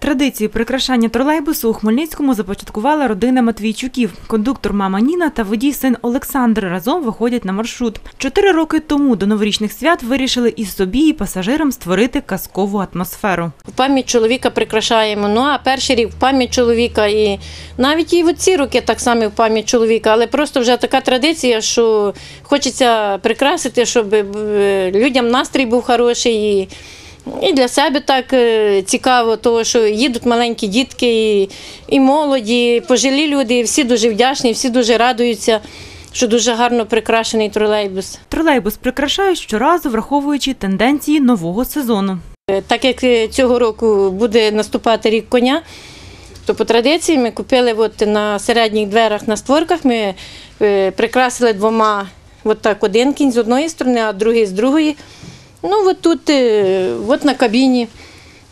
Традицію прикрашання тролейбусу у Хмельницькому започаткувала родина Матвійчуків. Кондуктор мама Ніна та водій син Олександр разом виходять на маршрут. Чотири роки тому до новорічних свят вирішили і собі, і пасажирам створити казкову атмосферу. В пам'ять чоловіка прикрашаємо. Ну а перший рік в пам'ять чоловіка, і навіть і в ці роки так само в пам'ять чоловіка. Але просто вже така традиція, що хочеться прикрасити, щоб е, людям настрій був хороший. І, і для себе так е, цікаво, тому що їдуть маленькі дітки, і, і молоді, пожилі люди, і всі дуже вдячні, всі дуже радуються, що дуже гарно прикрашений тролейбус. Тролейбус прикрашають щоразу, враховуючи тенденції нового сезону. Е, Так як е, цього року буде наступати рік коня, то по традиції ми купили от на середніх дверах на створках, ми прикрасили двома от так один кінь з одної сторони, а другий з другої. Ну, от тут, е, от на кабіні,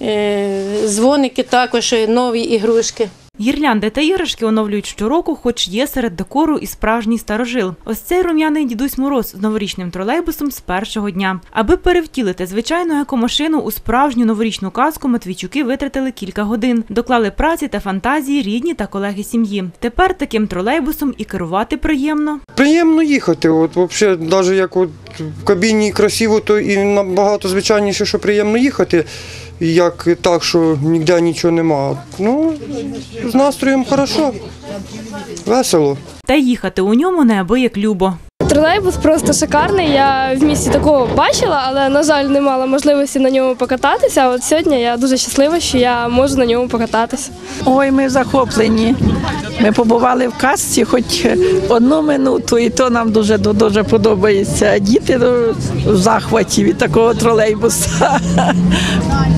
е, дзвоники також, е, нові ігрушки. Гірлянди та іграшки оновлюють щороку, хоч є серед декору і справжній старожил. Ось цей рум'яний дідусь Мороз з новорічним тролейбусом з першого дня. Аби перевтілити звичайну екомашину у справжню новорічну казку, Матвійчуки витратили кілька годин. Доклали праці та фантазії рідні та колеги сім'ї. Тепер таким тролейбусом і керувати приємно. Приємно їхати. От взагалі, навіть як от в кабіні красиво, то і набагато звичайніше, що приємно їхати, як так, що ніде нічого нема. Ну, з настроєм хорошо, весело. Та їхати у ньому неабияк любо. Тролейбус просто шикарний. Я в місті такого бачила, але на жаль, не мала можливості на ньому покататися. А от сьогодні я дуже щаслива, що я можу на ньому покататися. Ой, ми захоплені. Ми побували в казці хоч одну минуту, і то нам дуже дуже подобається. Діти ну, в захваті від такого тролейбуса.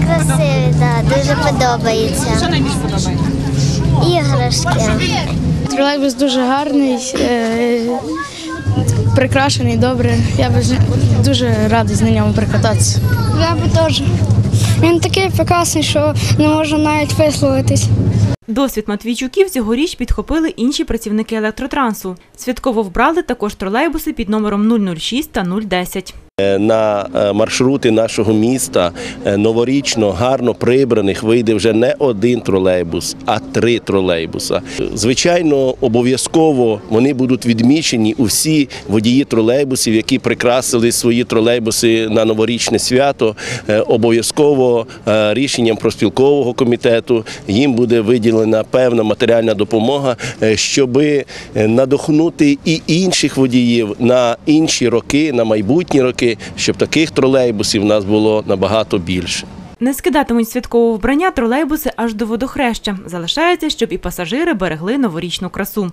Красивий, так, дуже подобається. Що найбільше подобається? Іграшки. Тролейбус дуже гарний, е, прикрашений, добре. Я би дуже радий на ньому прикататися. Я би теж. Він такий прекрасний, що не можу навіть висловитись. Досвід Матвійчуків цьогоріч підхопили інші працівники електротрансу. Святково вбрали також тролейбуси під номером 006 та 010. На е, маршрути нашого міста е, новорічно гарно прибраних вийде вже не один тролейбус, а три тролейбуса. Звичайно, обов'язково вони будуть відмічені усі водії тролейбусів, які прикрасили свої тролейбуси на новорічне свято. Е, Обов'язково е, рішенням профспілкового комітету їм буде виділена певна матеріальна допомога, щоб надохнути і інших водіїв на інші роки, на майбутні роки, щоб таких тролейбусів у нас було набагато більше. Не скидатимуть святкового вбрання тролейбуси аж до водохреща. Залишається, щоб і пасажири берегли новорічну красу.